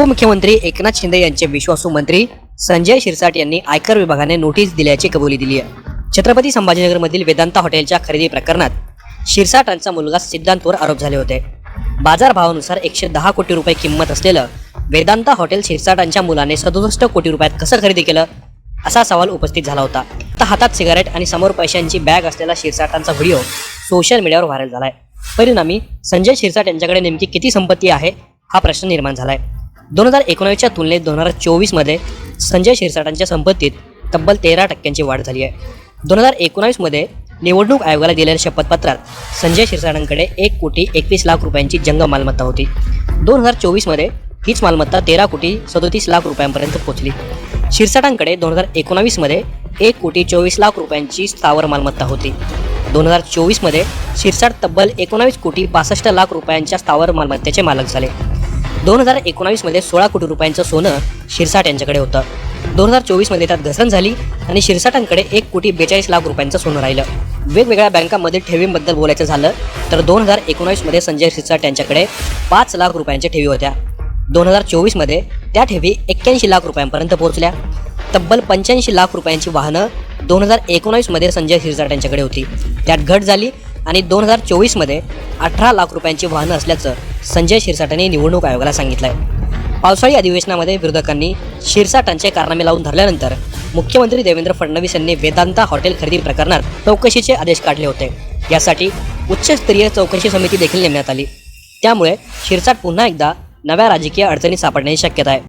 उपमुख्यमंत्री एकनाथ शिंदे यांचे विश्वासू मंत्री संजय शिरसाट यांनी आयकर विभागाने नोटीस दिल्याची कबुली दिली आहे. छत्रपती संभाजीनगरमधील वेदांता हॉटेलच्या खरेदी प्रकरणात शिरसाटांचा मुलगा सिद्धांतवर आरोप झाले होते. बाजारभावानुसार एकशे दहा कोटी रुपये किंमत असलेलं वेदांता हॉटेल शिरसाटांच्या मुलाने सदुसष्ट कोटी रुपयात कसं खरेदी केलं? असा सवाल उपस्थित झाला होता. आता हातात सिगारेट आणि समोर पैशांची बॅग असलेला शिरसाटांचा व्हिडिओ सोशल मीडियावर व्हायरल झालाय. परिणामी संजय शिरसाट यांच्याकडे नेमकी किती संपत्ती आहे? हा प्रश्न निर्माण झालाय. दोन हजार एकोणावीसच्या तुलनेत दोन हजार चोवीसमध्ये संजय शिरसाटांच्या संपत्तीत तब्बल तेरा टक्क्यांची वाढ झाली आहे. दोन हजार एकोणावीसमध्ये निवडणूक आयोगाला दिलेल्या शपथपत्रात संजय शिरसाटांकडे एक कोटी एकवीस लाख रुपयांची जंग मालमत्ता होती. दोन हजार चोवीसमध्ये हीच मालमत्ता तेरा कोटी सदोतीस लाख रुपयांपर्यंत पोहोचली. शिरसाटांकडे दोन हजार एकोणावीसमध्ये एक कोटी चोवीस लाख रुपयांची स्थावर मालमत्ता होती. दोन हजार चोवीसमध्ये शिरसाट तब्बल एकोणावीस कोटी बासष्ट लाख रुपयांच्या स्थावर मालमत्तेचे मालक झाले. दोन हजार एकोणावीसमध्ये सोळा कोटी रुपयांचं सोनं शिरसाट यांच्याकडे होतं. दोन हजार चोवीसमध्ये त्यात घसरण झाली आणि शिरसाटांकडे एक कोटी बेचाळीस लाख रुपयांचं सोनं राहिलं. वेगवेगळ्या बँकांमध्ये ठेवींबद्दल बोलायचं झालं तर दोन हजार एकोणावीसमध्ये संजय शिरसाट यांच्याकडे पाच लाख रुपयांच्या ठेवी होत्या. दोन हजार चोवीसमध्ये त्या ठेवी एक्क्याऐंशी लाख रुपयांपर्यंत पोहोचल्या. तब्बल पंच्याऐंशी लाख रुपयांची वाहनं दोन हजार एकोणावीसमध्ये संजय शिरसाट यांच्याकडे होती. त्यात घट झाली आणि दोन हजार चोवीसमध्ये अठरा लाख रुपयांची वाहनं असल्याचं संजय शिरसाटांनी निवडणूक आयोगाला सांगितलं आहे पावसाळी अधिवेशनामध्ये विरोधकांनी शिरसाटांचे कारनामे लावून धरल्यानंतर मुख्यमंत्री देवेंद्र फडणवीस यांनी वेदांता हॉटेल खरेदी प्रकरणात चौकशीचे आदेश काढले होते. यासाठी उच्चस्तरीय चौकशी समिती देखील नेमण्यात आली. त्यामुळे शिरसाट पुन्हा एकदा नव्या राजकीय अडचणीत सापडण्याची शक्यता आहे.